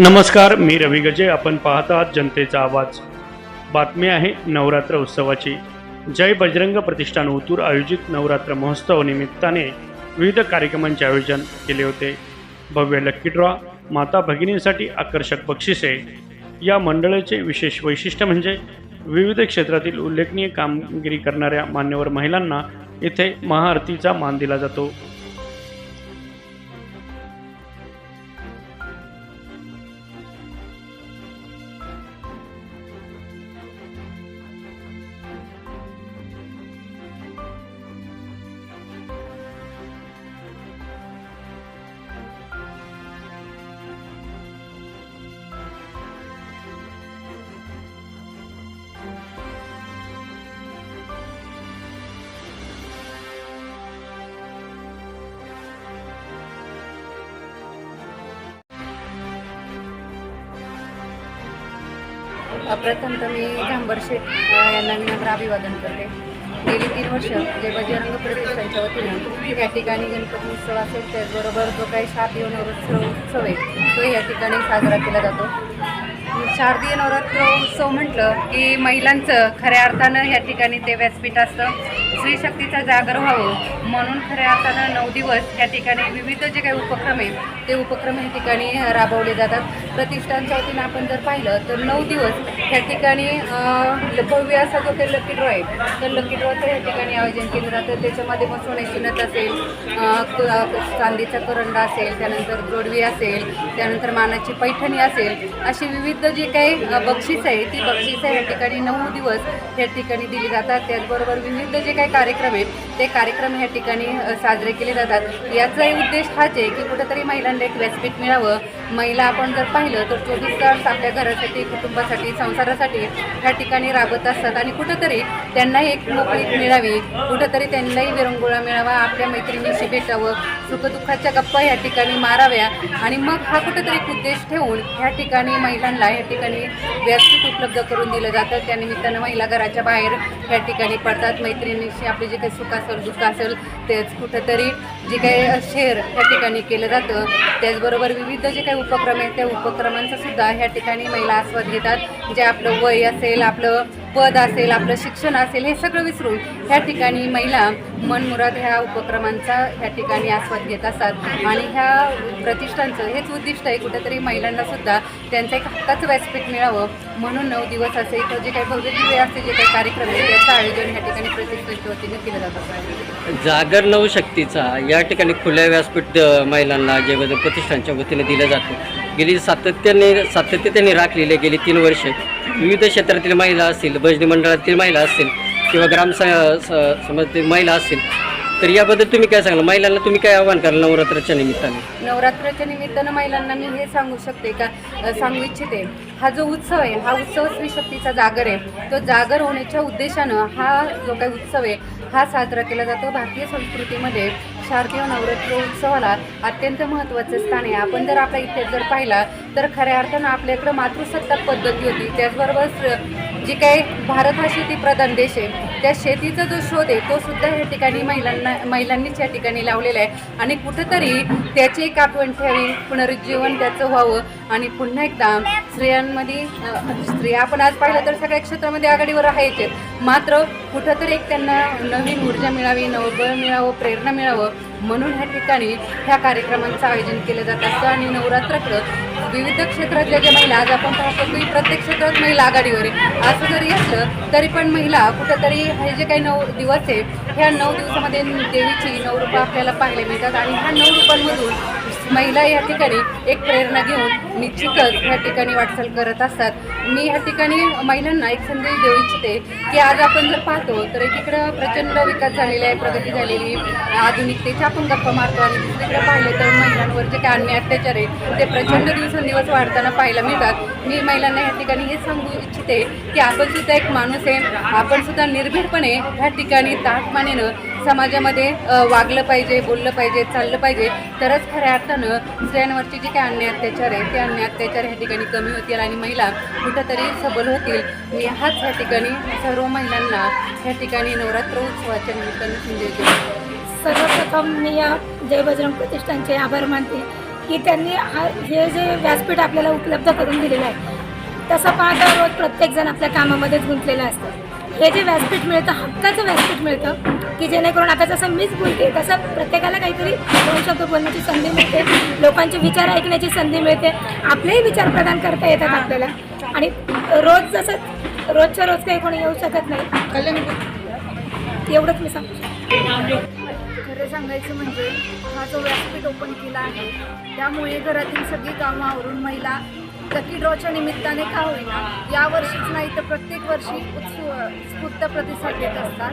नमस्कार मी रवी गजे. आपण पाहत आहात जनतेचा आवाज. बातमी आहे नवरात्र उत्सवाची. जय बजरंग प्रतिष्ठान ओतूर आयोजित नवरात्र महोत्सव निमित्ताने विविध कार्यक्रमांचे आयोजन केले होते. भव्य लक्की ड्रॉ माता भगिनींसाठी आकर्षक बक्षिसे. या मंडळाचे विशेष वैशिष्ट्य म्हणजे विविध क्षेत्रातील उल्लेखनीय कामगिरी करणाऱ्या मान्यवर महिलांना इथे महाआरतीचा मान दिला जातो. प्रथम तर मी झांबर शेठ यांना नम्र अभिवादन करते. गेली तीन वर्ष जे बजरंग प्रतिष्ठानच्या वतीने या ठिकाणी गणपती उत्सव असेल त्याचबरोबर जो काही शारदीय नवरात्र उत्सव आहे तो या ठिकाणी साजरा केला जातो. शारदीय नवरात्र उत्सव म्हटलं की महिलांचं खऱ्या अर्थानं या ठिकाणी ते व्यासपीठ असतं. स्त्री शक्तीचा जागर व्हावं म्हणून खऱ्या अर्थानं नऊ दिवस या ठिकाणी विविध जे काही उपक्रम आहेत ते उपक्रम या ठिकाणी राबवले जातात. प्रतिष्ठानच्या वतीनं आपण जर पाहिलं तर नऊ दिवस या ठिकाणी भव्य असा जो काही लकी ड्रॉ आहे तर लकी ड्रॉचं या ठिकाणी आयोजन केलं जातं. त्याच्यामध्ये मग सोन्याची नथ असेल चांदीचा करंडा असेल त्यानंतर जोडवी असेल त्यानंतर मानाची पैठणी असेल अशी विविध जे काही बक्षीस आहे ती बक्षिसं या ठिकाणी नऊ दिवस या ठिकाणी दिली जातात. त्याचबरोबर विविध जे काही कार्यक्रम आहेत ते कार्यक्रम ह्या ठिकाणी साजरे केले जातात. याचाही उद्देश हाच आहे की कुठंतरी महिलांना एक व्यासपीठ मिळावं. महिला आपण जर पाहिलं तर चोवीस तास आपल्या घरासाठी कुटुंबासाठी संसारासाठी ह्या ठिकाणी राबत असतात आणि कुठंतरी त्यांनाही एक मोकळीक मिळावी. कुठंतरी त्यांनाही विरंगुळा मिळावा आपल्या मैत्रिणीशी भेटावं सुखदुःखाच्या गप्पा ह्या ठिकाणी माराव्या. आणि मग हा कुठंतरी एक उद्देश ठेवून ह्या ठिकाणी महिलांना या ठिकाणी व्यासपीठ उपलब्ध करून दिलं जातं. त्यानिमित्तानं महिला घराच्या बाहेर या ठिकाणी पडतात मैत्रिणी मैत्रिणीशी आपले जे काही सुख असेल दुःख असेल तेच कुठंतरी जे काही शेअर या ठिकाणी केलं जातं. त्याचबरोबर विविध जे काही उपक्रम आहेत त्या उपक्रमांचा सुद्धा ह्या ठिकाणी महिला आस्वाद घेतात. जे आपलं वय असेल आपलं पद असेल आपलं शिक्षण असेल हे सगळं विसरून ह्या ठिकाणी महिला मनमुराद ह्या उपक्रमांचा ह्या ठिकाणी आस्वाद घेत असतात. आणि ह्या प्रतिष्ठानचं हेच उद्दिष्ट आहे कुठेतरी महिलांनासुद्धा त्यांचं एक हक्काचं व्यासपीठ मिळावं. म्हणून नऊ दिवस असे इथं जे काही भव्य दिवे असते जे काही कार्यक्रम आहे त्याचं आयोजन ह्या ठिकाणी प्रतिष्ठानच्या वतीने केलं जात असतं. जागर नवशक्तीचा या ठिकाणी खुल्या व्यासपीठ महिलांना जे प्रतिष्ठांच्या प्रतिष्ठानच्या वतीने दिलं जातं गेली सातत्याने सातत्य त्यांनी राखलेले गेली तीन वर्ष. विविध क्षेत्रातील महिला असतील भजनी मंडळातील महिला असतील किंवा ग्राम स स- समाजातील महिला असतील तर याबद्दल तुम्ही काय सांगाल? महिलांना तुम्ही काय आव्हान कराल नवरात्राच्या निमित्ताने? नवरात्राच्या निमित्तानं महिलांना मी हे सांगू शकते का? अ, सांगू इच्छिते हा जो उत्सव आहे हा उत्सव स्त्री शक्तीचा जागर आहे. तो जागर होण्याच्या उद्देशानं हा जो काही उत्सव आहे हा साजरा केला जातो. भारतीय संस्कृतीमध्ये शारदीय नवरात्र उत्सवाला अत्यंत महत्त्वाचं स्थान आहे. आपण जर आपला इतिहास जर पाहिला तर खऱ्या अर्थानं आपल्याकडं मातृसत्ताक पद्धती होती. त्याचबरोबर जी काही भारत हा शेतीप्रधान देश आहे त्या शेतीचा जो शोध आहे तो सुद्धा या ठिकाणी महिलांना महिलांनीच या ठिकाणी लावलेला आहे. आणि कुठंतरी त्याची एक आठवण ठेवी पुनरुज्जीवन त्याचं व्हावं. आणि पुन्हा एकदा स्त्रियांमध्ये म्हणजे स्त्रिया आपण आज पाहिलं तर सगळ्या क्षेत्रामध्ये आघाडीवर राहायचे. आहेत. मात्र कुठंतरी एक त्यांना नवीन ऊर्जा मिळावी नवबळ मिळावं प्रेरणा मिळावं म्हणून ह्या ठिकाणी ह्या कार्यक्रमांचं आयोजन केलं जात असतं. आणि नवरात्राकडं विविध क्षेत्रातल्या ज्या महिला आज आपण पाहतो की प्रत्येक क्षेत्रात महिला आघाडीवर आहे. असं जरी असलं तरी पण महिला कुठंतरी हे जे काही नऊ दिवस आहे ह्या नऊ दिवसामध्ये देवीची नऊ रूपं आपल्याला पाहायला मिळतात आणि ह्या नऊ रूपांमधून महिला या ठिकाणी एक प्रेरणा घेऊन निश्चितच ह्या ठिकाणी वाटचाल करत असतात. मी ह्या ठिकाणी महिलांना एक संदेश देऊ इच्छिते की आज आपण जर पाहतो तर एकीकडं प्रचंड विकास झालेला आहे प्रगती झालेली आधुनिकतेच्या आपण गप्पा मारतो आणि दुसरीकडे पाहिलं तर महिलांवर जे काही अन्याय अत्याचार आहेत ते प्रचंड दिवसेंदिवस वाढताना पाहायला मिळतात. मी महिलांना या ठिकाणी हे सांगू इच्छिते की आपण सुद्धा एक माणूस आहे आपण सुद्धा निर्भीडपणे ह्या ठिकाणी ताटमानेनं समाजामध्ये वागलं पाहिजे बोललं पाहिजे चाललं पाहिजे. तरच खऱ्या अर्थानं स्त्रियांवरचे जे काही अन्याय अत्याचार आहे ते अन्याय अत्याचार ह्या ठिकाणी कमी होतील आणि महिला कुठंतरी सबल होतील. मी हाच ह्या ठिकाणी सर्व महिलांना ह्या ठिकाणी नवरात्र उत्सवाच्या निमित्तानं संदेश सर्वप्रथम मी या जय बजरंग प्रतिष्ठानचे आभार मानते की त्यांनी हा हे जे व्यासपीठ आपल्याला उपलब्ध करून दिलेलं आहे तसं पाहता रोज प्रत्येकजण आपल्या कामामध्येच गुंतलेलं असतं. हे जे व्यासपीठ मिळतं हक्काचं व्यासपीठ मिळतं की जेणेकरून आता जसं मीच बोलते तसं प्रत्येकाला काहीतरी दोन शब्द बोलण्याची संधी मिळते लोकांचे विचार ऐकण्याची संधी मिळते आपलेही विचार प्रदान करता येतात आपल्याला. आणि रोज जसं रोजच्या रोज काही कोणी येऊ शकत नाही. एवढंच मी सांगू शकते. खरं सांगायचं म्हणजे हा जो व्यासपीठ ओपन केला आहे त्यामुळे घरातील सगळी कामं आवरून महिला लकी ड्रॉच्या निमित्ताने का होईना या वर्षीच नाही तर प्रत्येक वर्षी उत्सु उत्स्फूर्त प्रतिसाद देत असतात.